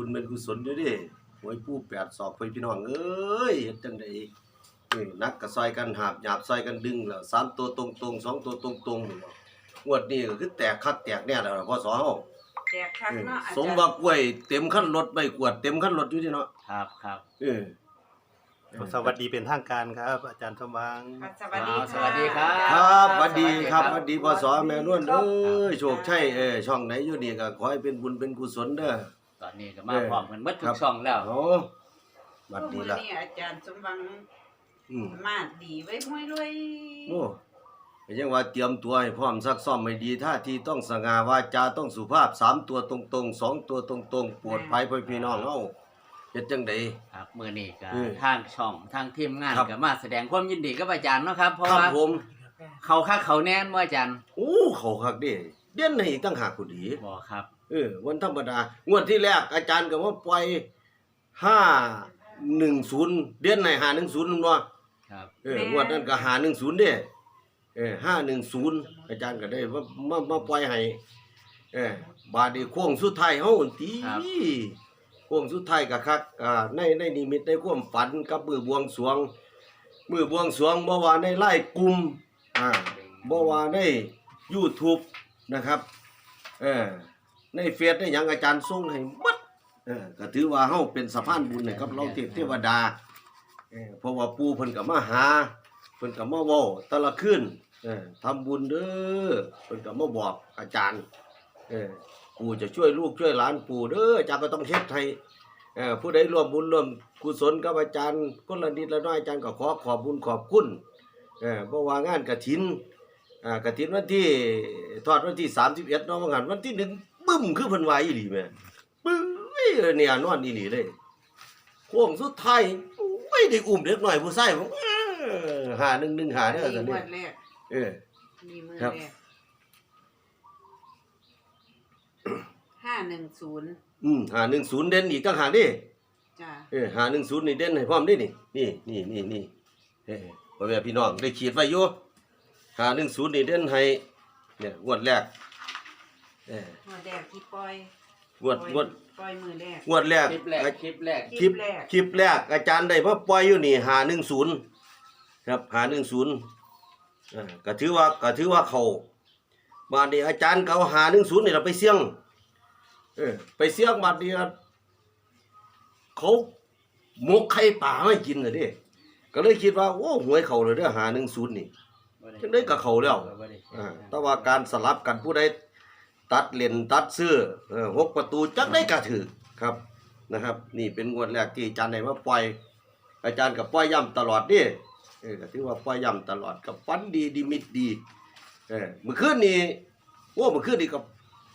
บุญเป็นกุศลอยู่เดิหวยผู้แปดศอกไปพี่น้องเอ้ยเฮ็ดจังไดนี่นักก็ซอยกันหาบหยาบซอยกันดึงแล้วสามตัวตรงๆสองตัวตรงๆนี่เนาะงวดนี้ก็คือแตกคักแตกแน่แล้วล่ะพอสอเฮาแจกคักเนาะอาสมจารย์ว่ากล้วยเต็มคันรถใบกวดเต็มคันรถอยู่ที่เนาะครับครับเออสวัสดีเป็นทางการครับ อาจารย์สมหวังค่ะสวัสดีอ่าค่ะ สวัสดีครับ ครับสวัสดีครับสสวัวัสสดีดีคพรับศแม่นวลเอ้ยโชคชัยเอ้ยช่องไหนอยู่นี่ก็ขอให้เป็นบุญเป็นกุศลเด้อ ตอนนี้ก็มาพร้อมกันหมดทุกช่องแล้วเอาบัดมื้นี้อล่ะนี้อาจารย์สมหวังอืมมาดดีไว้ห้วยรวยโอ้ก็ยังว่าเตรียมตัวให้พร้อมซักซ้อมให้ดีท่าทีต้องสง่าวาจาต้องสุภาพสามตัวตรงๆสองตัวตรงๆโปวดภัยพ่อพี่น้องเฮาเฮ็ดจังได ครับมื้อนี้ก็อืมทางช่องทางทีมงานครับ ก็มาแสดงความยินดีกับอาจารย์เนาะครับเพราะครับว่าผมเขาคักเขาแน่นว่าอาจารย์โอ้เขาคักเด้เด่นให้ตั้งหากผู้ดี บ่ครับ เออวันธรรมดางวดที่แรกอาจารย์ก็ว่าปล่อยห้าหนึ่งศูนย์เดือนไหนหาหนึ่งศูนย์นั่นวะครับเอองวดนั้นก็หาหนึ่งศูนย์เด้เออห้าหนึ่งศูนย์อาจารย์ก็ได้ว่ามามาปล่อยให้เออบาดนีโค้งสุดท้ายเฮาหั่นติโค้งสุดท้ายก็คักอ่าในในนิมิตในความฝันกับมือบวงสรวง มือบวงสรวงบ่ว่าในไล่กลุ่มอ่าบ่ว่าใน YouTube นะครับเออ ในเฟซได้หยังอาจารย์ส่งให้หมดเออก็ถือว่าเฮาเป็นสะพานบุญให้กับเราเทพเทวดาเออเพราะว่าปู่เพิ่นก็มาหาเพิ่นก็มาเว้าแต่ละคืนเออทำบุญเด้อเพิ่นก็มาบอกอาจารย์เออปู่จะช่วยลูกช่วยหลานปู่เด้ออาจารย์ก็ต้องเฮ็ดให้เออผู้ใดร่วมบุญร่วมกุศลกับอาจารย์คนละนิดละน้อยอาจารย์ก็ขอขอบบุญขอบคุณเออเพราะว่างานกฐินอ่ากฐินวันที่ทอดวันที่31เนาะว่างั้นวันที่หนึ่งบึ้ มคือเพิ่นว่าอีหลีแม่บึ้มเนี่ยนอนอีหลีเลยโค้งสุดท้ายโอ้ยได้อุ้มเด็กน้อยผู้ชายผมหาหนึ่งหนึ่งหาเด้อนี่ซั่นงเด้วอดแรกเออนี่มือครับแรกห้าหนึ่งศูนย์อืมหา10เด่นอีกต่างหากเดิจ้าเออหา10นี่เด่นให้พร้อมเดินี่นี่นี่นี่นี่เออพ่อแม่พี่น้องได้ขีดไว้อยู่หา10นี่เด่นให้เนี่ยงวดแรก เอองวดแรกที่ปล่อยงวดงวดปล่อยมือแรก งวดแรกคลิปแรกคลิปแรกคลิปแรก คลิปแรก อาจารย์ได้มาปล่อยอยู่นี่หาหนึ่งศูนย์ครับหาหนึ่งศูนย์อ่าก็ถือว่าก็ถือว่าเขาบาดนี้อาจารย์เขาหาหนึ่งศูนย์นี่เราไปเสี่ยงเออไปเสี่ยงบาดนี้เขาหมกไข่ป่าไม่กินเลยเดิก็เลยคิดว่าโอ้หวยเขาเลยเด้อหาหนึ่งศูนย์นี่จังได้กับเขาแล้วบ่ได้อ่าแต่ว่าการสลับกันผู้ใด ตัดเลนตัดเสื้อเออหกประตูจักได้กระถือครับนะครับ นี่เป็นงวดแรกที่อาจารย์ได้มาปล่อย อาจารย์กับปล่อยย่ำตลอดนี่เออก็ถือว่าปล่อยย่ำตลอดกับฟันดีดีมิดดีเออเมื่อคืนนี้โอ้เมื่อคืนนี้กับ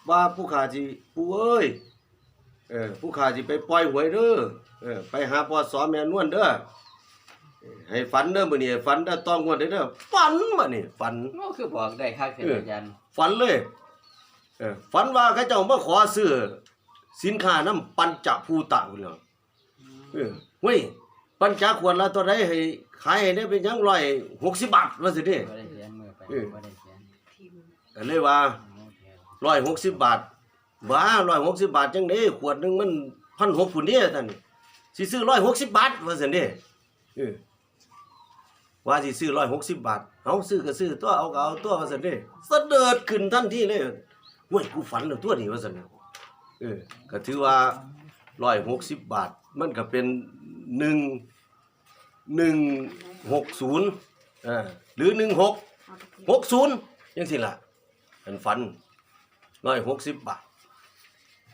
ว่าผู้ขาสิผู้เอ้ยเออผู้ขาสิไปปล่อยหวยเด้อเออไปหาปอสอแม่นวลเด้อเออให้ฝันเด้อมื้อนี้ให้ฝันเด้อต้องงวดเด้อเด้อฝันมานี่ฝันโอ้คือบอกได้คักเถิดอาจารย์ฝันเลยเออ ฝันว่าเขาเจ้ามาขอซื้อสินค้าน้ำปัญจภูตะพุ่นเนาะเออเว้ยปัญจขวดละตัวใดให้ขายให้ได้เป็นหยังร้อยหกสิบบาทว่าสิเด้บ่ได้เขียนมือไปเออบ่ได้เขียนพิมพ์ก็เลยว่าร้อยหกสิบบาทบ้าร้อยหกสิบบาทจังเด้ขวดหนึงมันพันหกพุ่นเด้ท่านสิซื้อร้อยหกสิบบาทว่าสิเด้เออว่าสิซื้อร้อยหกสิบบาทเอาซื้อก็ซื้อตัวเอาก็เอาตัวว่าสิเด้เสด็จขึ้นทันทีเลย เว้ยกูฝันแล้วตัวนี้ว่าสิเด้เออก็ถือว่าร้อยหกสิบบาท มันก็เป็นหนึ่งหนึ่งหกศูนย์อ่าหรือหนึ่งหกเอาตะกี้หกศูนย์ยังสิล่ะเป็นฝันร้อยหกสิบบาท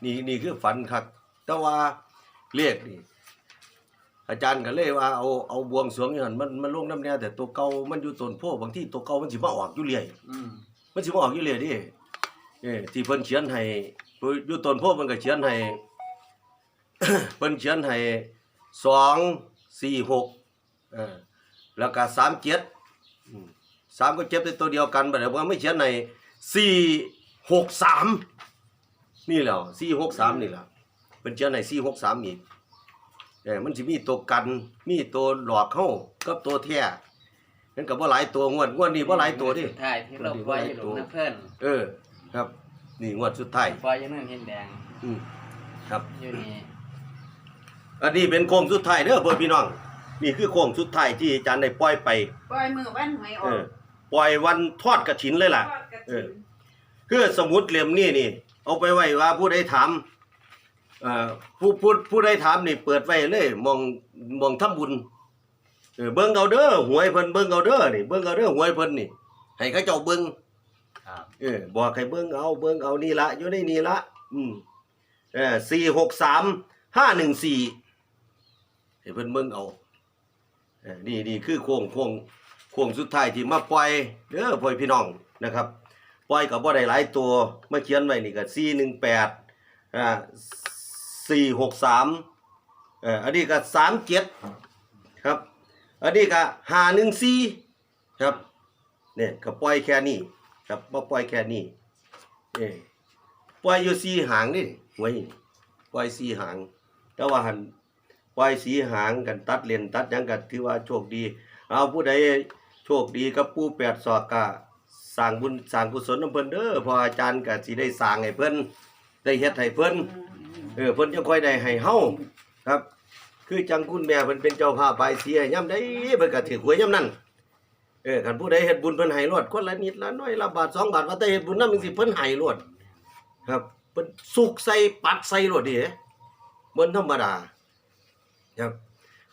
นี่นี่คือฝันครับแต่ว่าเรียกนี่อาจารย์ก็เลยว่าเอาเอาบวงสรวงอย่างนั้นมันมันลงน้ำแน่แต่ตัวเก่ามันอยู่ต้นโพบางที่ตัวเก่ามันสิมาออกอยู่เรื่อยอืมมันสิมาออกอยู่เลยดิ เอ้ที่เพิ่นเขียนให้อยู่ต้นโพธิ์มันก็เขียนให้ เพิ่นเขียนให้สองสี่หกเออแล้วก็สามเจ็ดอืมสามก็เจ็บเป็นตัวเดียวกันบัดนี้ว่าไม่เขียนให้สี่หกสามนี่แหล้วสี่หกสามนี่แหละเพิ่นเขียนให้สี่หกสามอีกเออมันสิมีตัวกันมีตัวหลอกเข้ากับตัวแท้นั่นก็บ่หลายตัวงวดงวดนี้บ่หลายตัวดิสุดท้ายที่เราปล่อยอยู่หลวงน้ำเพิ่นเออ ครับ นี่งวดสุดท้ายปล่อยอยู่นั่นเห็นแดงอืมครับ อยู่นี่อันนี้เป็นโค้งสุดท้ายเด้อพ่อพี่น้อง นี่คือโค้งสุดท้ายที่อาจารย์ได้ปล่อยไป ปล่อยมือวันหวยอเอออกปล่อยวันทอดกระถินเลยล่ะ ทอดกระเอถิ่อ นคือสมุดเล่มนี้นี่ เอาไปไว้ว่าผู้ใดถามเอ่อผู้ผู้ผู้ใดถามนี่เปิดไว้เลยมองมองทำบุญเออเบิ่งเอาเด้อหวยเพิ่นเบิ่งเอาเด้อนี่เบิ่งเอาเด้อหวยเพิ่นนี่ให้เขาเจ้าเบิ่ง ครับเออบอกให้เบิ่งเอาเบิ่งเอานี่ละอยู่ในนี่ละ อืมเออสี่หกสามห้าหนึ่งสี่ให้เพิ่นเบิ่งเอาเออนี่นี่คือโค้งโค้งโค้งสุดท้ายที่มาปล่อยเด้อพ่อพี่น้องนะครับ ปล่อยกับบ่ได้หลายตัวมาเขียนไว้นี่ก็สี่หนึ่งแปดอ่าสี่หกสามเอออันนี้ก็สามเจ็ดครับ อันนี้ก็ห้าหนึ่งสี่ครับเนี่ยก็ปล่อยแค่นี้ ครับบ่ปล่อยแค่นี้เอ้ปล่อยอยู่สี่หางนี่หวยปล่อยสี่หาง แต่ว่าหันปล่อยสีหางกันตัดเลนตัดหยังกันถือว่าโชคดี เอาผู้ใดโชคดีกับผู้แปดศอกกะสร้างบุญสร้างกุศลนำเพิ่นเด้อพออาจารย์ก็สิได้สร้างให้เพิ่นได้เฮ็ดให้เพิ่นเออเพิ่นจะค่อยได้ให้เฮาครับ คือจังคุณแม่เพิ่นเป็นเจ้าภาพบายเสียยามใดเพิ่นก็ถือหวยยามนั้น เออคันผู้ใดเฮ็ดบุญเพิ่นให้รวดคนละนิดละน้อยละบาทสองบาทว่าแต่เฮ็ดบุญนำจังซี่เพิ่นให้รวดครับเพิ่นสุกใส่ปัดใส่รวดดิบ่ธรรมดาครับ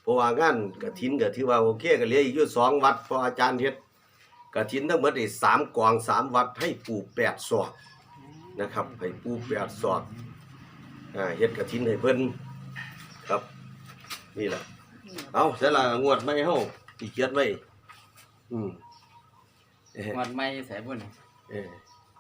เพราะว่างานกฐินก็ถือว่าโอเคก็เหลืออีกอยู่สองวัดพออาจารย์เฮ็ดกฐินทั้งหมดนี่สามกองสามวัดให้ปูแปดศอกนะครับให้ปูแปดศอกอ่าเฮ็ดกฐินให้เพิ่นครับ นี่แหละเอาเสร็จและงวดไม่เฮาที่เขียนไว้ อืมเอองวดไม่ใส่บุญเออ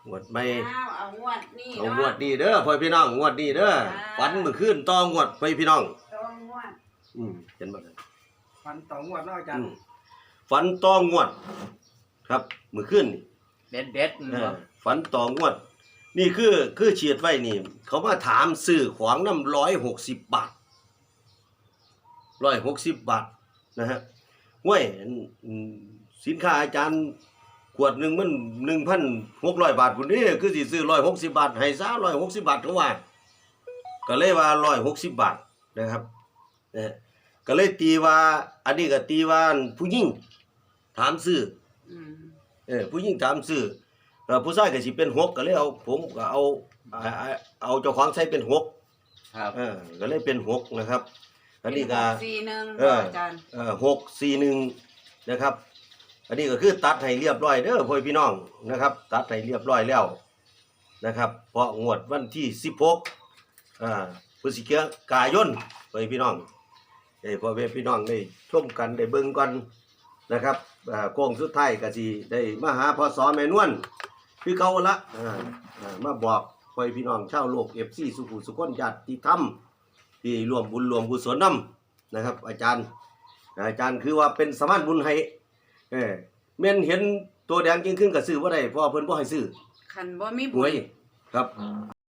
งวดไม่เอาเอางวดนี่เอาเนาะงวดนี้เด้อพ่อพี่น้องงวดนี้เด้อจ้าฝันมื้อคืนต่องวดพ่อพี่น้องต้องงวดอืมเห็นบ่ล่ะฟันต่องวดเนาะอาจารอืย์มฝันต่องวด ครับมื้อคืนนี่ เด็ดเด็ดเออฝันต่องวด นี่คือคือเฉียดไว้นี่ เขามาถามซื้อของนำ160บาท160บาทนะฮะห้วยอันอืม สินค้าอาจารย์ขวดหนึ่งมันหนึ่งพันหกร้อยบาทพุ่นนี่คือสิซื้อร้อยหกสิบบาทให้ซะร้อยหกสิบบาทเขาว่า ก็เลยว่าร้อยหกสิบบาทนะครับนะฮะก็เลยตีว่า อันนี้ก็ตีว่าผู้หญิงถามซื้ออืมเออผู้หญิงถามซื้อเออผู้ชายก็สิเป็นหกก็เลยเอาผมก็เอาเอาเอาเอาเจ้าของใช้เป็นหกครับเออก็เลยเป็นหกนะครับอันนี้ก็สี่หนึ่งเอออาจารย์เอ่อหกสี่หนึ่งนะครับ อันนี้ก็คือตัดให้เรียบร้อยเด้อพ่อพี่น้องนะครับ ตัดให้เรียบร้อยแล้วนะครับ เพราะงวดวันที่สิบหกอ่าพฤศจิกายนพ่อพี่น้องเอ้ยพ่อแม่พี่น้องได้ชมกันได้เบิ่งกันนะครับอ่าโค้งสุดท้ายก็สิได้มาหาพศแม่นวลคือเก่าละอ่ามาบอกพ่อพี่น้องชาวโลก FC สุขุสุขนญาติธรรมที่รวมบุญรวมกุศลนํนะครับ อาจารย์อาจารย์คือว่าเป็นสมานบุญให้ เออแม่นเห็นตัวแดงจริงขึ้นก็ซื้อบ่ได้เพราะว่าเพิ่นบ่ให้ซื้อคันบ่มีหบุวยญครับ